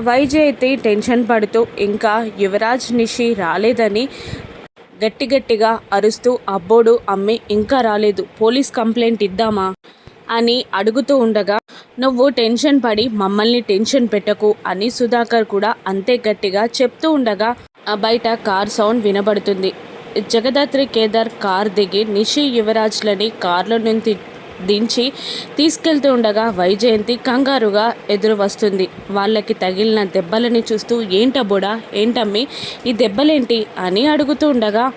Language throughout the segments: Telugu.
వైజయంతి టెన్షన్ పడుతూ ఇంకా యువరాజ్ నిషి రాలేదని గట్టి గట్టిగా అరుస్తూ అబ్బోడు అమ్మి ఇంకా రాలేదు పోలీస్ కంప్లైంట్ ఇద్దామా? అని అడుగుతూ ఉండగా నువ్వు టెన్షన్ పడి మమ్మల్ని టెన్షన్ పెట్టకు అని సుధాకర్ కూడా అంతే గట్టిగా చెప్తూ ఉండగా ఆ బయట కార్ సౌండ్ వినబడుతుంది. జగదాత్రి కేదార్ కార్ దిగి నిషి యువరాజ్లని కార్లో నుంచి దించి తీసుకెళ్తూ ఉండగా వైజయంతి కంగారుగా ఎదురు వస్తుంది వాళ్ళకి తగిలిన దెబ్బలని చూస్తూ ఏంటబ్బోడా? ఏంటమ్మి? ఈ దెబ్బలేంటి? అని అడుగుతూ ఉండగా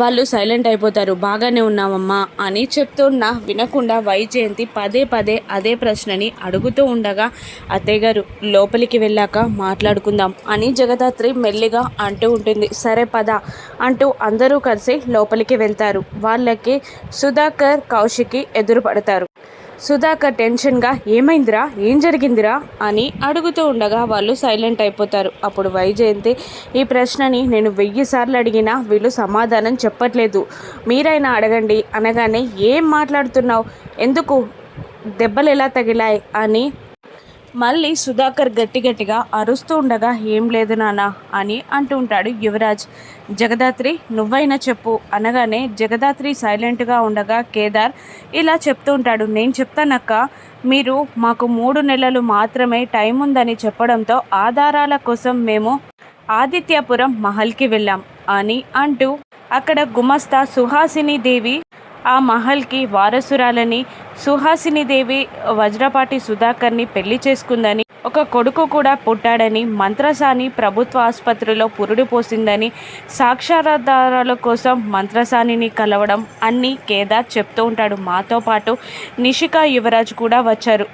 వాళ్ళు సైలెంట్ అయిపోతారు. బాగానే ఉన్నామమ్మా అని చెప్తున్నా వినకుండా వైజయంతి పదే పదే అదే ప్రశ్నని అడుగుతూ ఉండగా అత్తయ్య గారు లోపలికి వెళ్ళాక మాట్లాడుకుందాం అని జగదాత్రి మెల్లిగా అంటూ ఉంటుంది. సరే పద అంటూ అందరూ కలిసి లోపలికి వెళ్తారు. వాళ్ళకి సుధాకర్ కౌశికి ఎదురు పడతారు సుధాకర్ టెన్షన్గా ఏమైందిరా? ఏం జరిగిందిరా? అని అడుగుతూ ఉండగా వాళ్ళు సైలెంట్ అయిపోతారు. అప్పుడు వైజయంతి ఈ ప్రశ్నని నేను వెయ్యి సార్లు అడిగినా వీళ్ళు సమాధానం చెప్పట్లేదు. మీరైనా అడగండి. అనగానే ఏం మాట్లాడుతున్నావు? ఎందుకు? దెబ్బలు ఎలా తగిలాయి? అని మళ్ళీ సుధాకర్ గట్టి గట్టిగా అరుస్తూ ఉండగా ఏం లేదు నాన్న అని అంటూ ఉంటాడు యువరాజ్. జగదాత్రి నువ్వైనా చెప్పు అనగానే జగదాత్రి సైలెంట్గా ఉండగా కేదార్ ఇలా చెప్తూ ఉంటాడు. నేను చెప్తానక్క మీరు మాకు మూడు నెలలు మాత్రమే టైం ఉందని చెప్పడంతో ఆధారాల కోసం మేము ఆదిత్యపురం మహల్కి వెళ్ళాం అని అంటూ అక్కడ గుమస్తా సుహాసిని దేవి ఆ మహల్కి వారసురాలని సుహాసిని దేవి వజ్రపాటి సుధాకర్ని పెళ్ళి చేసుకుందని ఒక కొడుకు కూడా పుట్టాడని మంత్రసాని ప్రభుత్వ ఆసుపత్రిలో పురుడు పోసిందని సాక్షాధారాల కోసం మంత్రసానిని కలవడం అన్ని కేదార్ చెప్తూ ఉంటాడు. మాతో పాటు నిషికా యువరాజ్ కూడా వచ్చారు.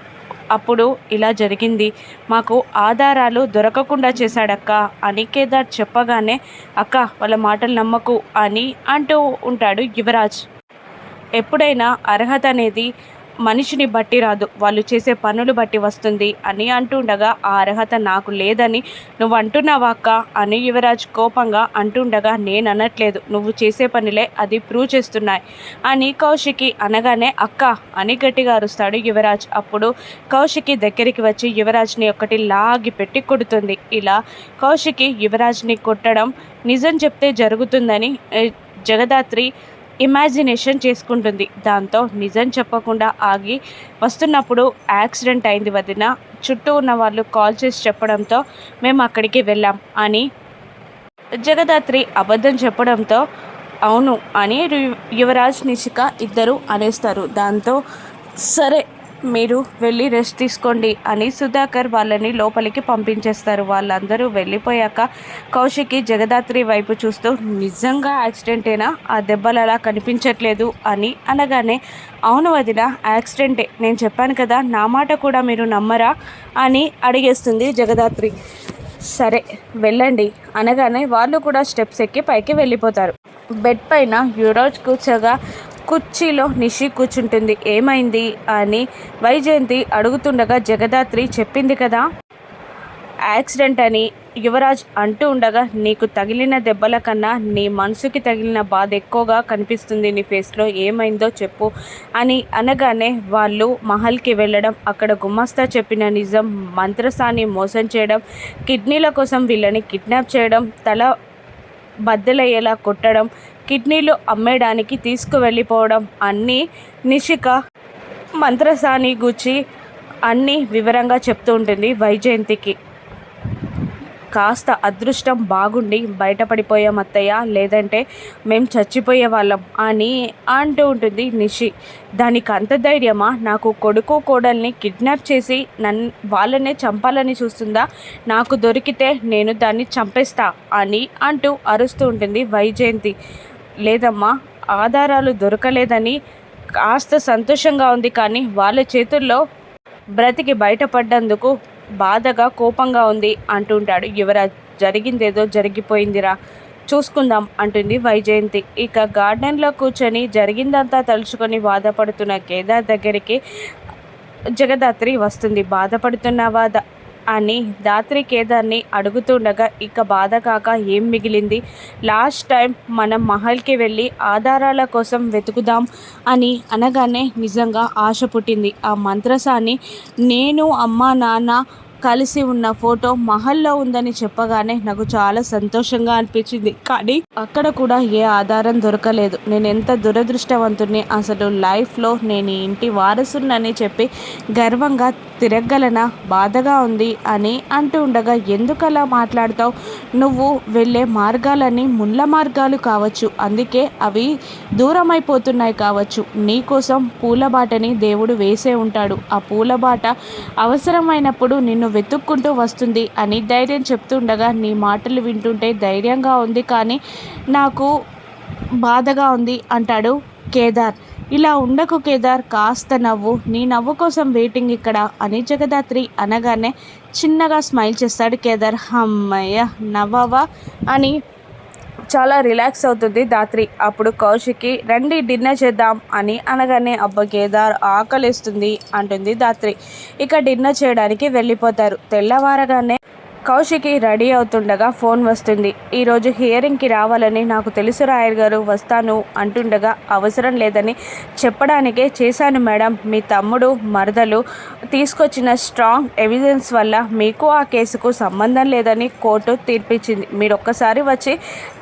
అప్పుడు ఇలా జరిగింది. మాకు ఆధారాలు దొరకకుండా చేశాడక్క అని కేదార్ చెప్పగానే అక్క వాళ్ళ మాటలు నమ్మకు అని అంటూ ఉంటాడు యువరాజ్. ఎప్పుడైనా అర్హత అనేది మనిషిని బట్టి రాదు. వాళ్ళు చేసే పనులు బట్టి వస్తుంది. అని అంటుండగా ఆ అర్హత నాకు లేదని నువ్వు అంటున్నావా అక్క అని యువరాజ్ కోపంగా అంటుండగా నేను అనట్లేదు నువ్వు చేసే పనులే అది ప్రూవ్ చేస్తున్నాయి. అని కౌశికి అనగానే అక్క! అని గట్టిగా అరుస్తాడు యువరాజ్. అప్పుడు కౌశికి దగ్గరికి వచ్చి యువరాజ్ని ఒకటి లాగి పెట్టి కొడుతుంది. ఇలా కౌశికి యువరాజ్ని కొట్టడం నిజం చెప్తే జరుగుతుందని జగదాత్రి ఇమాజినేషన్ చేసుకుంటుంది. దాంతో నిజం చెప్పకుండా ఆగి వస్తున్నప్పుడు యాక్సిడెంట్ అయింది వదిన. చుట్టూ ఉన్న వాళ్ళు కాల్ చేసి చెప్పడంతో మేము అక్కడికి వెళ్ళాం అని జగదాత్రి అబద్ధం చెప్పడంతో అవును అని యువరాజ్ నిషిక ఇద్దరు అనేస్తారు. దాంతో సరే మీరు వెళ్ళి రెస్ట్ తీసుకోండి అని సుధాకర్ వాళ్ళని లోపలికి పంపించేస్తారు. వాళ్ళందరూ వెళ్ళిపోయాక కౌశికి జగదాత్రి వైపు చూస్తూ నిజంగా యాక్సిడెంటేనా? ఆ దెబ్బలు అలా కనిపించట్లేదు అని అనగానే అవును వదిన యాక్సిడెంటే. నేను చెప్పాను కదా నా మాట కూడా మీరు నమ్మరా? అని అడిగేస్తుంది జగదాత్రి. సరే వెళ్ళండి అనగానే వాళ్ళు కూడా స్టెప్స్ ఎక్కి పైకి వెళ్ళిపోతారు. బెడ్ పైన యువరాజ్ కూర్చోగా కుర్చీలో నిషి కూర్చుంటుంది. ఏమైంది అని వైజయంతి అడుగుతుండగా జగదాత్రి చెప్పింది కదా యాక్సిడెంట్ అని యువరాజ్ అంటూ ఉండగా నీకు తగిలిన దెబ్బల కన్నా నీ మనసుకి తగిలిన బాధ ఎక్కువగా కనిపిస్తుంది నీ ఫేస్లో ఏమైందో చెప్పు అని అనగానే వాళ్ళు మహల్కి వెళ్ళడం అక్కడ గుమాస్తా చెప్పిన నిజం మంత్రసాన్ని మోసం చేయడం కిడ్నీల కోసం వీళ్ళని కిడ్నాప్ చేయడం తల బద్దలయ్యేలా కొట్టడం కిడ్నీలు అమ్మేయడానికి తీసుకువెళ్ళిపోవడం అన్నీ నిషిక మంత్రసాని గుచ్చి అన్నీ వివరంగా చెప్తూ ఉంటుంది వైజయంతికి. కాస్త అదృష్టం బాగుండి బయటపడిపోయాం అత్తయ్య లేదంటే మేము చచ్చిపోయే వాళ్ళం అని అంటూ ఉంటుంది నిషి. దానికి అంత ధైర్యమా? నాకు కొడుకు కోడల్ని కిడ్నాప్ చేసి నన్ను వాళ్ళనే చంపాలని చూస్తుందా? నాకు దొరికితే నేను దాన్ని చంపేస్తా అని అంటూ అరుస్తూ ఉంటుంది వైజయంతి. లేదమ్మా ఆధారాలు దొరకలేదని కాస్త సంతోషంగా ఉంది కానీ వాళ్ళ చేతుల్లో బ్రతికి బయటపడ్డందుకు బాధగా కోపంగా ఉంది అంటుంటాడు. యువరాజ్ జరిగిందేదో జరిగిపోయిందిరా చూసుకుందాం అంటుంది వైజయంతి. ఇక గార్డెన్లో కూర్చొని జరిగిందంతా తలుచుకొని బాధపడుతున్న కేదార్ దగ్గరికి జగదాత్రి వస్తుంది. బాధపడుతున్నావా అని దాత్రి కేదార్ని అడుగుతుండగా ఇక బాధ కాక ఏం మిగిలింది? లాస్ట్ టైం మనం మహల్కి వెళ్ళి ఆధారాల కోసం వెతుకుదాం అని అనగానే నిజంగా ఆశ పుట్టింది. ఆ మంత్రసాన్ని నేను అమ్మ నాన్న కలిసి ఉన్న ఫోటో మహల్లో ఉందని చెప్పగానే నాకు చాలా సంతోషంగా అనిపించింది. కానీ అక్కడ కూడా ఏ ఆధారం దొరకలేదు. నేను ఎంత దురదృష్టవంతుని అసలు లైఫ్లో నేను ఈ ఇంటి వారసునని చెప్పి గర్వంగా తిరగలనా బాధగా ఉంది అని అంటూ ఉండగా ఎందుకు అలా మాట్లాడతావు? నువ్వు వెళ్ళే మార్గాలన్నీ ముళ్ళ మార్గాలు కావచ్చు. అందుకే అవి దూరమైపోతున్నాయి కావచ్చు. నీకోసం పూలబాటని దేవుడు వేసే ఉంటాడు. ఆ పూలబాట అవసరమైనప్పుడు నిన్ను వెతుక్కుంటూ వస్తుంది అని ధైర్యం చెప్తుండగా నీ మాటలు వింటుంటే ధైర్యంగా ఉంది కానీ నాకు బాధగా ఉంది అంటాడు కేదార్. ఇలా ఉండకు కేదార్ కాస్త నవ్వు. నీ నవ్వు కోసం వెయిటింగ్ ఇక్కడ అని జగదాత్రి అనగానే చిన్నగా స్మైల్ చేస్తాడు కేదార్. అమ్మయ్య నవ్వవా అని చాలా రిలాక్స్ అవుతుంది దాత్రి అప్పుడు కౌశికి రండి డిన్నర్ చేద్దాం అని అనగానే అబ్బ కేదార్ ఆకలిస్తుంది అంటుంది దాత్రి ఇక డిన్నర్ చేయడానికి వెళ్ళిపోతారు. తెల్లవారగానే కౌశికి రెడీ అవుతుండగా ఫోన్ వస్తుంది. ఈరోజు హియరింగ్కి రావాలని నాకు తెలుసు రాయర్ గారు వస్తాను అంటుండగా అవసరం లేదని చెప్పడానికే చేశాను మేడం. మీ తమ్ముడు మరదలు తీసుకొచ్చిన స్ట్రాంగ్ ఎవిడెన్స్ వల్ల మీకు ఆ కేసుకు సంబంధం లేదని కోర్టు తీర్పిచ్చింది. మీరు ఒక్కసారి వచ్చి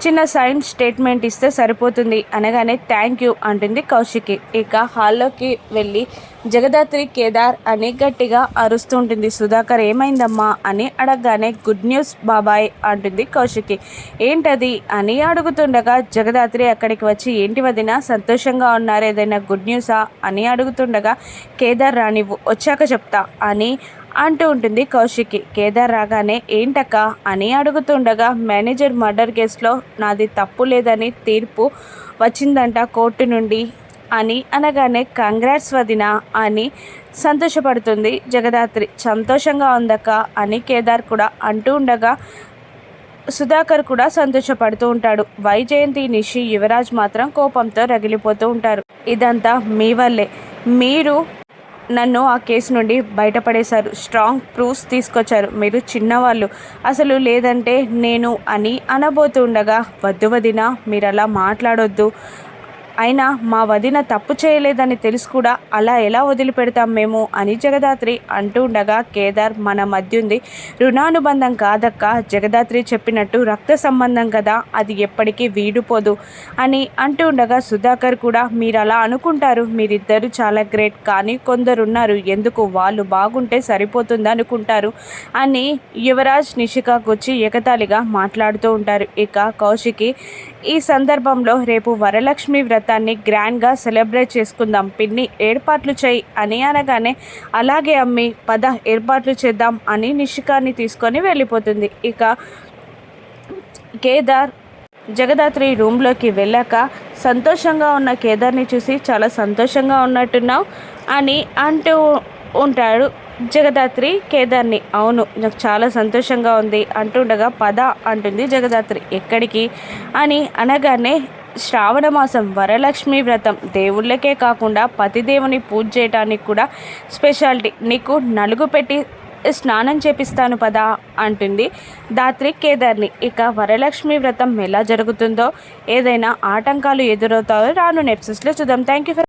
చిన్న సైన్ స్టేట్మెంట్ ఇస్తే సరిపోతుంది. అనగానే థ్యాంక్ యూ అంటుంది కౌశికి. ఇక హాల్లోకి వెళ్ళి జగదాత్రి కేదార్ అని గట్టిగా అరుస్తుంటుంది సుధాకర్ ఏమైందమ్మా? అని అడగగానే గుడ్ న్యూస్ బాబాయ్ అంటుంది కౌశికి. ఏంటది? అని అడుగుతుండగా జగదాత్రి అక్కడికి వచ్చి ఏంటి వదిన సంతోషంగా ఉన్నారు? ఏదైనా గుడ్ న్యూసా? అని అడుగుతుండగా కేదార్ రానివ్వు వచ్చాక చెప్తా అని అంటూ ఉంటుంది కౌశికి. కేదార్ రాగానే ఏంటక్క? అని అడుగుతుండగా మేనేజర్ మర్డర్ కేసులో నాది తప్పు లేదని తీర్పు వచ్చిందంట కోర్టు నుండి అని అనగానే కంగ్రాట్స్ వదిన అని సంతోషపడుతుంది. జగదాత్రి సంతోషంగా ఉందక్క అని కేదార్ కూడా అంటూ ఉండగా సుధాకర్ కూడా సంతోషపడుతూ ఉంటాడు. వైజయంతి నిషి యువరాజ్ మాత్రం కోపంతో రగిలిపోతూ ఉంటారు. ఇదంతా మీ వల్లే. మీరు నన్ను ఆ కేసు నుండి బయటపడేశారు. స్ట్రాంగ్ ప్రూఫ్స్ తీసుకొచ్చారు. మీరు చిన్నవాళ్ళు. అసలు లేదంటే నేను అని అనబోతుండగా వద్దు వదిన మీరు అలా మాట్లాడొద్దు. అయినా మా వదిన తప్పు చేయలేదని తెలుసు కూడా అలా ఎలా వదిలిపెడతాం మేము అని జగదాత్రి అంటూ ఉండగా కేదార్ మన మధ్యుంది రుణానుబంధం కాదక్క జగదాత్రి చెప్పినట్టు రక్త సంబంధం కదా అది ఎప్పటికీ వీడిపోదు అని అంటూ ఉండగా సుధాకర్ కూడా మీరు అలా అనుకుంటారు మీరిద్దరు చాలా గ్రేట్ కానీ కొందరున్నారు ఎందుకు వాళ్ళు బాగుంటే సరిపోతుంది అనుకుంటారు అని యువరాజ్ నిషికాకు వచ్చి ఎగతాళిగా మాట్లాడుతూ ఉంటారు. ఇక కౌశికి ఈ సందర్భంలో రేపు వరలక్ష్మి వ్రతాన్ని గ్రాండ్గా సెలబ్రేట్ చేసుకుందాం. పిన్ని ఏర్పాట్లు చేయి అని అనగానే అలాగే అమ్మి పద ఏర్పాట్లు చేద్దాం అని నిషికాన్ని తీసుకొని వెళ్ళిపోతుంది. ఇక కేదార్ జగదాత్రి రూమ్లోకి వెళ్ళాక సంతోషంగా ఉన్న కేదార్ని చూసి చాలా సంతోషంగా ఉన్నట్టున్నావు అని అంటూ ఉంటాడు జగదాత్రి కేదార్ని. అవును నాకు చాలా సంతోషంగా ఉంది. అంటుండగా పద అంటుంది జగదాత్రి. ఎక్కడికి? అని అనగానే శ్రావణ మాసం వరలక్ష్మి వ్రతం. దేవుళ్ళకే కాకుండా పతిదేవుని పూజ చేయడానికి కూడా స్పెషాలిటీ. నీకు నలుగు పెట్టి స్నానం చేపిస్తాను పదా అంటుంది దాత్రి కేదార్ని. ఇక వరలక్ష్మి వ్రతం ఎలా జరుగుతుందో ఏదైనా ఆటంకాలు ఎదురవుతాయో రాను నెప్సెస్లో చూద్దాం. Thank you for